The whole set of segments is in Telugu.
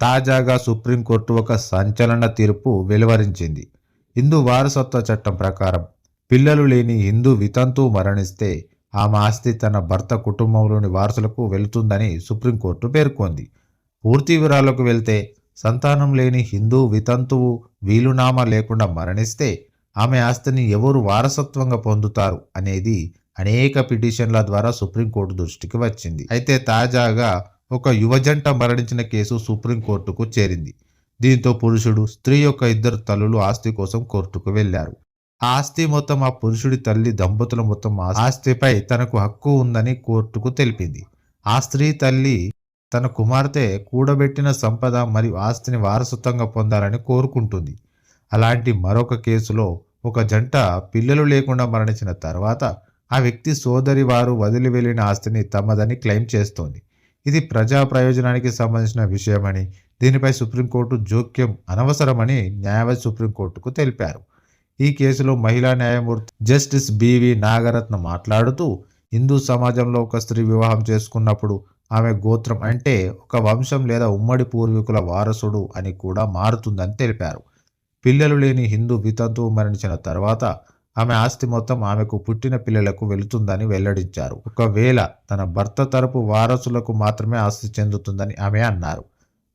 తాజాగా సుప్రీంకోర్టు ఒక సంచలన తీర్పు వెలువరించింది. హిందూ వారసత్వ చట్టం ప్రకారం పిల్లలు లేని హిందూ వితంతు మరణిస్తే ఆమె ఆస్తి తన భర్త కుటుంబంలోని వారసులకు వెళుతుందని సుప్రీంకోర్టు పేర్కొంది. పూర్తి వివరాలకు వెళ్తే సంతానం లేని హిందూ వితంతువు వీలునామా లేకుండా మరణిస్తే ఆమె ఆస్తిని ఎవరు వారసత్వంగా పొందుతారు అనేది అనేక పిటిషన్ల ద్వారా సుప్రీంకోర్టు దృష్టికి వచ్చింది. అయితే తాజాగా ఒక యువజంట మరణించిన కేసు సుప్రీంకోర్టుకు చేరింది. దీంతో పురుషుడు స్త్రీ యొక్క ఇద్దరు తల్లులు ఆస్తి కోసం కోర్టుకు వెళ్ళారు ఆ ఆస్తి మొత్తం ఆ పురుషుడి తల్లి దంపతుల మొత్తం ఆ ఆస్తిపై తనకు హక్కు ఉందని కోర్టుకు తెలిపింది. ఆ స్త్రీ తల్లి తన కుమార్తె కూడబెట్టిన సంపద మరియు ఆస్తిని వారసత్వంగా పొందాలని కోరుకుంటుంది. అలాంటి మరొక కేసులో ఒక జంట పిల్లలు లేకుండా మరణించిన తర్వాత ఆ వ్యక్తి సోదరి వారు వదిలి వెళ్ళిన ఆస్తిని తమదని క్లెయిమ్ చేస్తోంది. ఇది ప్రజా ప్రయోజనానికి సంబంధించిన విషయమని దీనిపై సుప్రీంకోర్టు జోక్యం అనవసరమని న్యాయవాది సుప్రీంకోర్టుకు తెలిపారు. ఈ కేసులో మహిళా న్యాయమూర్తి జస్టిస్ బివి నాగరత్న మాట్లాడుతూ హిందూ సమాజంలో ఒక స్త్రీ వివాహం చేసుకున్నప్పుడు ఆమె గోత్రం అంటే ఒక వంశం లేదా ఉమ్మడి పూర్వీకుల వారసుడు అని కూడా మారుతుందని తెలిపారు. పిల్లలు లేని హిందూ వితంతువు మరణించిన తర్వాత ఆమె ఆస్తి మొత్తం ఆమెకు పుట్టిన పిల్లలకు వెళుతుందని వెల్లడించారు. ఒకవేళ తన భర్త తరపు వారసులకు మాత్రమే ఆస్తి చెందుతుందని ఆమె అన్నారు.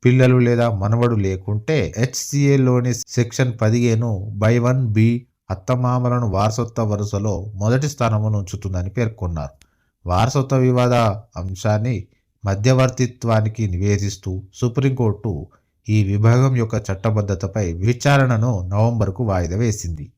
పిల్లలు లేదా మనవడు లేకుంటే హెచ్సిఏలోని సెక్షన్ పదిహేను బై వన్ బి అత్తమామలను వారసత్వ వరుసలో మొదటి స్థానంలో ఉంచుతుందని పేర్కొన్నారు. వారసత్వ వివాద అంశాన్ని మధ్యవర్తిత్వానికి నివేదిస్తూ సుప్రీంకోర్టు ఈ విభాగం యొక్క చట్టబద్ధతపై విచారణను నవంబర్కు వాయిదా వేసింది.